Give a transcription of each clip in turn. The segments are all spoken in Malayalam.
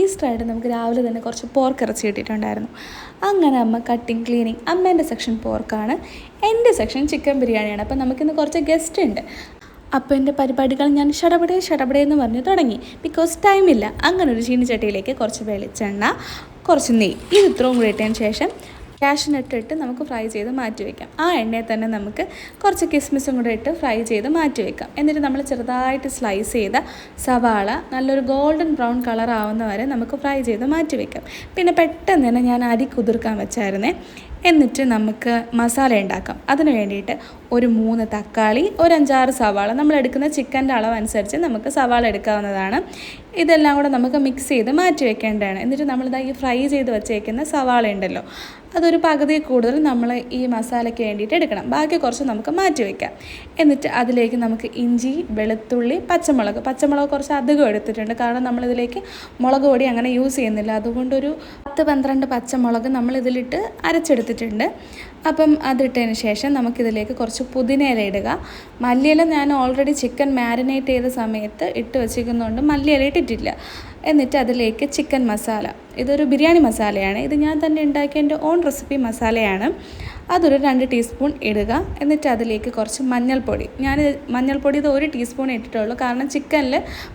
ഈസ്റ്ററായിട്ട് നമുക്ക് രാവിലെ തന്നെ കുറച്ച് പോർക്ക് ഇറച്ചി കിട്ടിയിട്ടുണ്ടായിരുന്നു. അങ്ങനെ അമ്മ കട്ടിങ് ക്ലീനിങ് അമ്മേന്റെ സെക്ഷൻ പോർക്കാണ് എന്റെ സെക്ഷൻ ചിക്കൻ ബിരിയാണിയാണ് അപ്പം നമുക്കിന്ന് കുറച്ച് ഗസ്റ്റ് ഉണ്ട്. അപ്പോൾ എന്റെ പരിപാടികൾ ഞാൻ ഷടപടേ ഷടപടേ എന്ന് പറഞ്ഞ് തുടങ്ങി. ബിക്കോസ് ടൈമില്ല അങ്ങനെ ഒരു ചീനിച്ചട്ടിയിലേക്ക് കുറച്ച് വെളിച്ചെണ്ണ കുറച്ച് നെയ്യ്. ഇത് ഇത്രയും കൂടി ഇട്ടതിന് ശേഷം കാഷ്നട്ട് ഇട്ട് നമുക്ക് ഫ്രൈ ചെയ്ത് മാറ്റി വയ്ക്കാം ആ എണ്ണയിൽ തന്നെ നമുക്ക് കുറച്ച് കിസ്മിസും കൂടെ ഇട്ട് ഫ്രൈ ചെയ്ത് മാറ്റി വയ്ക്കാം എന്നിട്ട് നമ്മൾ ചെറുതായിട്ട് സ്ലൈസ് ചെയ്ത സവാള നല്ലൊരു ഗോൾഡൻ ബ്രൗൺ കളർ ആവുന്ന വരെ നമുക്ക് ഫ്രൈ ചെയ്ത് മാറ്റി വയ്ക്കാം പിന്നെ പെട്ടെന്ന് തന്നെ ഞാൻ അരി കുതിർക്കാൻ വെച്ചായിരുന്നേ. എന്നിട്ട് നമുക്ക് മസാല ഉണ്ടാക്കാം. അതിന് വേണ്ടിയിട്ട് ഒരു മൂന്ന് തക്കാളി ഒരു അഞ്ചാറ് സവാള. നമ്മൾ എടുക്കുന്ന ചിക്കന്റെ അളവനുസരിച്ച് നമുക്ക് സവാള എടുക്കാവുന്നതാണ്. ഇതെല്ലാം കൂടെ നമുക്ക് മിക്സ് ചെയ്ത് മാറ്റി വെക്കേണ്ടതാണ്. എന്നിട്ട് നമ്മളിതാ ഈ ഫ്രൈ ചെയ്ത് വെച്ചേക്കുന്ന സവാള ഉണ്ടല്ലോ അതൊരു പകുതി കൂടുതൽ നമ്മൾ ഈ മസാലയ്ക്ക് വേണ്ടിയിട്ട് എടുക്കണം. ബാക്കി കുറച്ച് നമുക്ക് മാറ്റി വയ്ക്കാം എന്നിട്ട് അതിലേക്ക് നമുക്ക് ഇഞ്ചി വെളുത്തുള്ളി പച്ചമുളക്. പച്ചമുളക് കുറച്ച് അധികം എടുത്തിട്ടുണ്ട്. കാരണം നമ്മളിതിലേക്ക് മുളക് പൊടി അങ്ങനെ യൂസ് ചെയ്യുന്നില്ല. അതുകൊണ്ടൊരു പത്ത് പന്ത്രണ്ട് പച്ചമുളക് നമ്മളിതിലിട്ട് അരച്ചെടുത്തിട്ടുണ്ട്. അപ്പം അതിട്ടതിന് ശേഷം നമുക്കിതിലേക്ക് കുറച്ച് പുതിനയില ഇടുക. മല്ലിയില ഞാൻ ഓൾറെഡി ചിക്കൻ മാരിനേറ്റ് ചെയ്ത സമയത്ത് ഇട്ട് വെച്ചിരിക്കുന്നതുകൊണ്ട് മല്ലിയില ഇട്ടിട്ടില്ല. എന്നിട്ട് അതിലേക്ക് ചിക്കൻ മസാല ഇതൊരു ബിരിയാണി മസാലയാണ് ഇത് ഞാൻ തന്നെ ഉണ്ടാക്കിയ എന്റെ ഓൺ റെസിപ്പി മസാലയാണ് അതൊരു രണ്ട് ടീസ്പൂൺ ഇടുക. എന്നിട്ട് അതിലേക്ക് കുറച്ച് മഞ്ഞൾപ്പൊടി. ഞാൻ മഞ്ഞൾപ്പൊടി ഇത് ഒരു ടീസ്പൂൺ ഇട്ടിട്ടുള്ളൂ. കാരണം ചിക്കനിൽ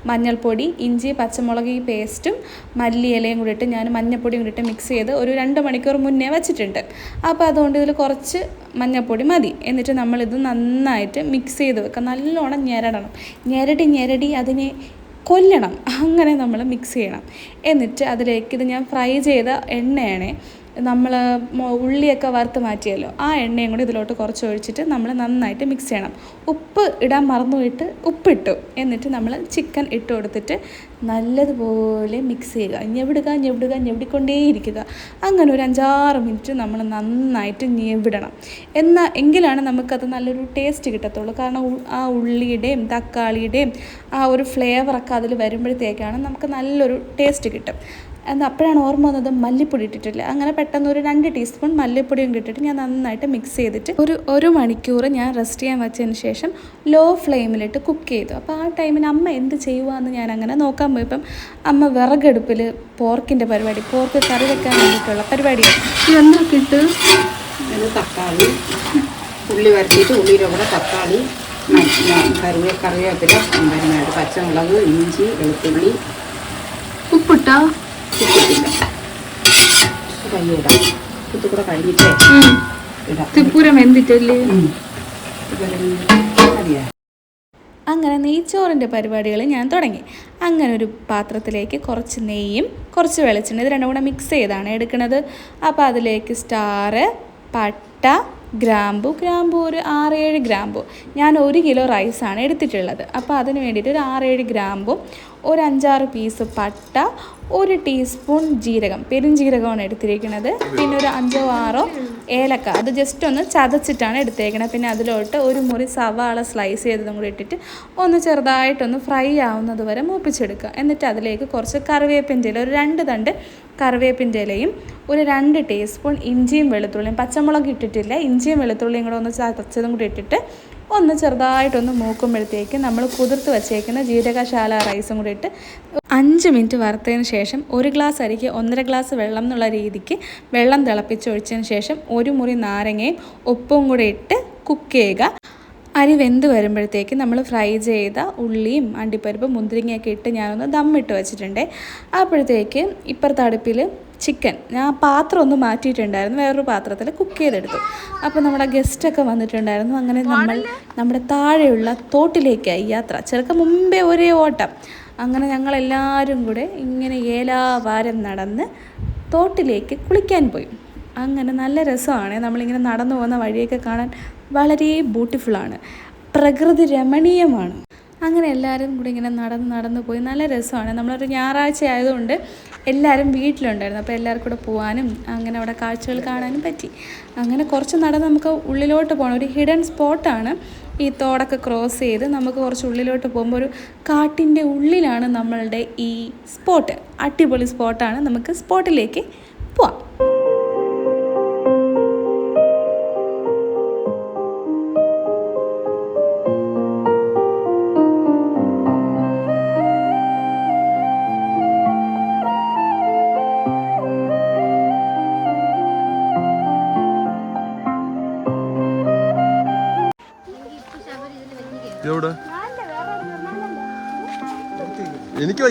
മഞ്ഞൾപ്പൊടി ഇഞ്ചി പച്ചമുളക് ഈ പേസ്റ്റും മല്ലിയിലയും കൂടി ഇട്ട് ഞാൻ മഞ്ഞൾപ്പൊടിയും കൂടി ഇട്ട് മിക്സ് ചെയ്ത് ഒരു രണ്ട് മണിക്കൂർ മുന്നേ വെച്ചിട്ടുണ്ട്. അപ്പോൾ അതുകൊണ്ട് ഇതിൽ കുറച്ച് മഞ്ഞൾപ്പൊടി മതി. എന്നിട്ട് നമ്മളിത് നന്നായിട്ട് മിക്സ് ചെയ്ത് വെക്കുക. നല്ലോണം ഞെരടണം. ഞെരടി ഞെരടി അതിനെ കൊല്ലണം. അങ്ങനെ നമ്മൾ മിക്സ് ചെയ്യണം. എന്നിട്ട് അതിലേക്ക് ഇത് ഞാൻ ഫ്രൈ ചെയ്ത എണ്ണയാണ് നമ്മൾ ഉള്ളിയൊക്കെ വറുത്ത് മാറ്റിയല്ലോ ആ എണ്ണയും കൂടി ഇതിലോട്ട് കുറച്ച് ഒഴിച്ചിട്ട് നമ്മൾ നന്നായിട്ട് മിക്സ് ചെയ്യണം. ഉപ്പ് ഇടാൻ മറന്നുപോയിട്ട് ഉപ്പിട്ടു. എന്നിട്ട് നമ്മൾ ചിക്കൻ ഇട്ട് കൊടുത്തിട്ട് നല്ലതുപോലെ മിക്സ് ചെയ്യുക. ഞെവിടുക ഞെവിടുക ഞെവിടിക്കൊണ്ടേയിരിക്കുക. അങ്ങനെ ഒരു അഞ്ചാറ് മിനിറ്റ് നമ്മൾ നന്നായിട്ട് ഞെവിടണം. എന്നാൽ എങ്കിലാണ് നമുക്കത് നല്ലൊരു ടേസ്റ്റ് കിട്ടത്തുള്ളൂ. കാരണം ആ ഉള്ളിയുടെയും തക്കാളിയുടെയും ആ ഒരു ഫ്ലേവറൊക്കെ അതിൽ വരുമ്പോഴത്തേക്കാണ് നമുക്ക് നല്ലൊരു ടേസ്റ്റ് കിട്ടും. എന്നാൽ അപ്പോഴാണ് ഓർമ്മ വന്നത് മല്ലിപ്പൊടി ഇട്ടിട്ടില്ല. അങ്ങനെ പെട്ടെന്ന് ഒരു രണ്ട് ടീസ്പൂൺ മല്ലിപ്പൊടിയും ഇട്ടിട്ട് ഞാൻ നന്നായിട്ട് മിക്സ് ചെയ്തിട്ട് ഒരു ഒരു മണിക്കൂർ ഞാൻ റെസ്റ്റ് ചെയ്യാൻ വെച്ചതിന് ശേഷം ലോ ഫ്ലെയിമിലിട്ട് കുക്ക് ചെയ്തു. അപ്പോൾ ആ ടൈമിന് അമ്മ എന്ത് ചെയ്യുവാന്ന് ഞാൻ അങ്ങനെ നോക്കാൻ പോയപ്പം അമ്മ വിറകടുപ്പിൽ പോർക്കിന്റെ പരിപാടി പോർക്ക് കറി വെക്കാൻ വേണ്ടിയിട്ടുള്ള പരിപാടിയാണ്. ഇട്ട്? തക്കാളി ഉള്ളി വരട്ടിയിട്ട് ഉള്ളിയുടെ കൂടെ തക്കാളി കറിവേ കറിവേപ്പില പിന്നെ പച്ചമുളക് ഇഞ്ചി വെളുത്തുള്ളി. ഉപ്പിട്ടാ? കയ്യിടാം തിപ്പൂരം എന്തിട്ടല്ലേ? മതിയോ? അങ്ങനെ നെയ്ച്ചോറിന്റെ പരിപാടികൾ ഞാൻ തുടങ്ങി. അങ്ങനെ ഒരു പാത്രത്തിലേക്ക് കുറച്ച് നെയ്യും കുറച്ച് വെളിച്ചെണ്ണ ഇത് രണ്ടും കൂടെ മിക്സ് ചെയ്താണ് എടുക്കുന്നത് അപ്പോൾ അതിലേക്ക് സ്റ്റാർ പട്ട ഗ്രാമ്പു ഗ്രാമ്പു ഒരു ആറേഴ് ഗ്രാമ്പു. ഞാൻ ഒരു കിലോ റൈസാണ് എടുത്തിട്ടുള്ളത്. അപ്പോൾ അതിന് വേണ്ടിയിട്ട് ഒരു ആറേഴ് ഗ്രാമ്പും ഒരു അഞ്ചാറ് പീസ് പട്ട ഒരു ടീസ്പൂൺ ജീരകം പെരുംജീരകമാണ് എടുത്തിരിക്കുന്നത്. പിന്നെ ഒരു അഞ്ചോ ആറോ ഏലക്ക. അത് ജസ്റ്റ് ഒന്ന് ചതച്ചിട്ടാണ് എടുത്തേക്കുന്നത് പിന്നെ അതിലോട്ട് ഒരു മുറി സവാള സ്ലൈസ് ചെയ്തതും കൂടി ഇട്ടിട്ട് ഒന്ന് ചെറുതായിട്ടൊന്ന് ഫ്രൈ ആവുന്നത് വരെ മൂപ്പിച്ചെടുക്കുക. എന്നിട്ട് അതിലേക്ക് കുറച്ച് കറിവേപ്പിന്റെ ഒരു രണ്ട് തണ്ട് കറിവേപ്പിന്റെ ഇലയും ഒരു രണ്ട് ടീസ്പൂൺ ഇഞ്ചിയും വെളുത്തുള്ളിയും പച്ചമുളക് ഇട്ടിട്ടില്ല ഇഞ്ചിയും വെളുത്തുള്ളിയും കൂടെ ഒന്ന് ചതച്ചതും കൂടി ഇട്ടിട്ട് ഒന്ന് ചെറുതായിട്ടൊന്ന് മൂക്കുമ്പോഴത്തേക്ക് നമ്മൾ കുതിർത്ത് വച്ചേക്കുന്ന ജീരകശാല റൈസും കൂടി ഇട്ട് അഞ്ച് മിനിറ്റ് വറുത്തതിന് ശേഷം ഒരു ഗ്ലാസ് അരിക്ക് ഒന്നര ഗ്ലാസ് വെള്ളം എന്നുള്ള രീതിക്ക് വെള്ളം തിളപ്പിച്ചൊഴിച്ചതിന് ശേഷം ഒരു മുറി നാരങ്ങയും ഉപ്പും കൂടി ഇട്ട് കുക്ക് ചെയ്യുക. അരി വെന്ത് വരുമ്പോഴത്തേക്ക് നമ്മൾ ഫ്രൈ ചെയ്ത ഉള്ളിയും അണ്ടിപ്പരിപ്പും മുന്തിരിങ്ങയൊക്കെ ഇട്ട് ഞാനൊന്ന് ദമ്മിട്ട് വെച്ചിട്ടുണ്ട്. അപ്പോഴത്തേക്ക് ഇപ്പുറത്തെ അടുപ്പിൽ ചിക്കൻ. ഞാൻ പാത്രം ഒന്ന് മാറ്റിയിട്ടുണ്ടായിരുന്നു. വേറൊരു പാത്രത്തിൽ കുക്ക് ചെയ്തെടുത്തു. അപ്പോൾ നമ്മുടെ ഗസ്റ്റൊക്കെ വന്നിട്ടുണ്ടായിരുന്നു. അങ്ങനെ നമ്മൾ നമ്മുടെ താഴെയുള്ള തോട്ടിലേക്കായി യാത്ര. ചെറുക്ക മുമ്പേ ഒരേ ഓട്ടം. അങ്ങനെ ഞങ്ങളെല്ലാവരും കൂടെ ഇങ്ങനെ ഏലാവാരം നടന്ന് തോട്ടിലേക്ക് കുളിക്കാൻ പോയി. അങ്ങനെ നല്ല രസമാണ്. നമ്മളിങ്ങനെ നടന്നു പോകുന്ന വഴിയൊക്കെ കാണാൻ വളരെ ബ്യൂട്ടിഫുള്ളാണ് പ്രകൃതി രമണീയമാണ്. അങ്ങനെ എല്ലാവരും കൂടി ഇങ്ങനെ നടന്ന് നടന്ന് പോയി. നല്ല രസമാണ്. നമ്മളൊരു ഞായറാഴ്ച ആയതുകൊണ്ട് എല്ലാവരും വീട്ടിലുണ്ടായിരുന്നു. അപ്പോൾ എല്ലാവർക്കും കൂടെ പോകാനും അങ്ങനെ അവിടെ കാഴ്ചകൾ കാണാനും പറ്റി. അങ്ങനെ കുറച്ച് നടന്ന് നമുക്ക് ഉള്ളിലോട്ട് പോകണം. ഒരു ഹിഡൻ സ്പോട്ടാണ് ഈ തോടൊക്കെ ക്രോസ് ചെയ്ത് നമുക്ക് കുറച്ച് ഉള്ളിലോട്ട് പോകുമ്പോൾ ഒരു കാട്ടിന്റെ ഉള്ളിലാണ് നമ്മളുടെ ഈ സ്പോട്ട് അടിപൊളി സ്പോട്ടാണ് നമുക്ക് സ്പോട്ടിലേക്ക് പോവാം.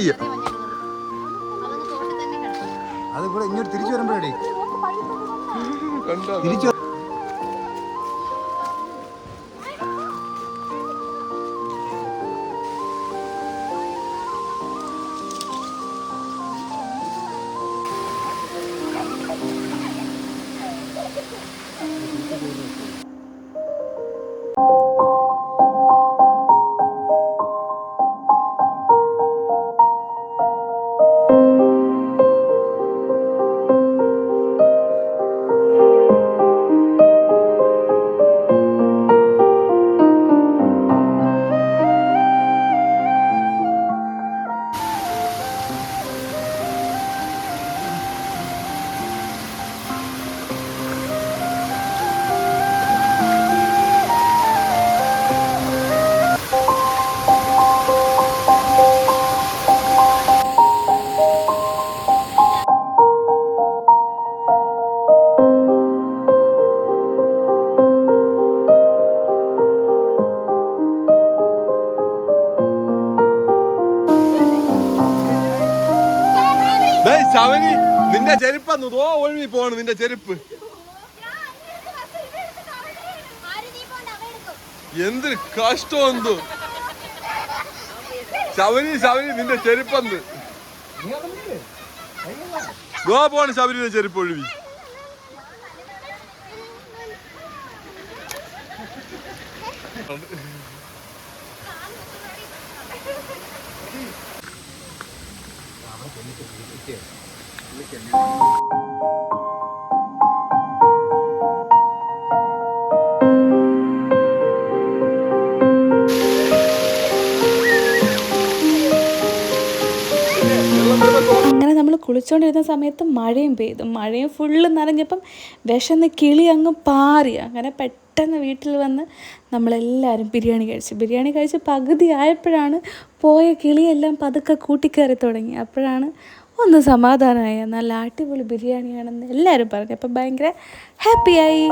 വയ്യ. അത് ഇവിടെ ഇങ്ങോട്ട് തിരിച്ചു വരുമ്പോഴേ. തിരിച്ചു ശവനി നിന്റെ ചെരുപ്പന്ന് തോ ഒഴിവി പോണ് നിന്റെ ചെരുപ്പ്. എന്തൊരു കഷ്ടം എന്തു? ശബരി ശബരി നിന്റെ ചെരുപ്പന്ന് ഗോ പോണ് ശബരിന്റെ ചെരുപ്പ് ഒഴിവി അങ്ങനെ നമ്മൾ കുളിച്ചുകൊണ്ടിരുന്ന സമയത്ത് മഴയും പെയ്തു. മഴയും ഫുള്ള് നനഞ്ഞപ്പം വിശന്ന് കിളി അങ്ങ് പാറി. അങ്ങനെ പെട്ടെന്ന് വീട്ടിൽ വന്ന് നമ്മളെല്ലാവരും ബിരിയാണി കഴിച്ചു. ബിരിയാണി കഴിച്ച് പകുതി ആയപ്പോഴാണ് പോയ കിളിയെല്ലാം പതുക്കെ കൂട്ടിക്കയറി തുടങ്ങി. അപ്പോഴാണ് ഒന്ന് സമാധാനമായ നല്ല അടിപൊളി ബിരിയാണിയാണെന്ന് എല്ലാവരും പറഞ്ഞു. അപ്പം ഭയങ്കര ഹാപ്പിയായി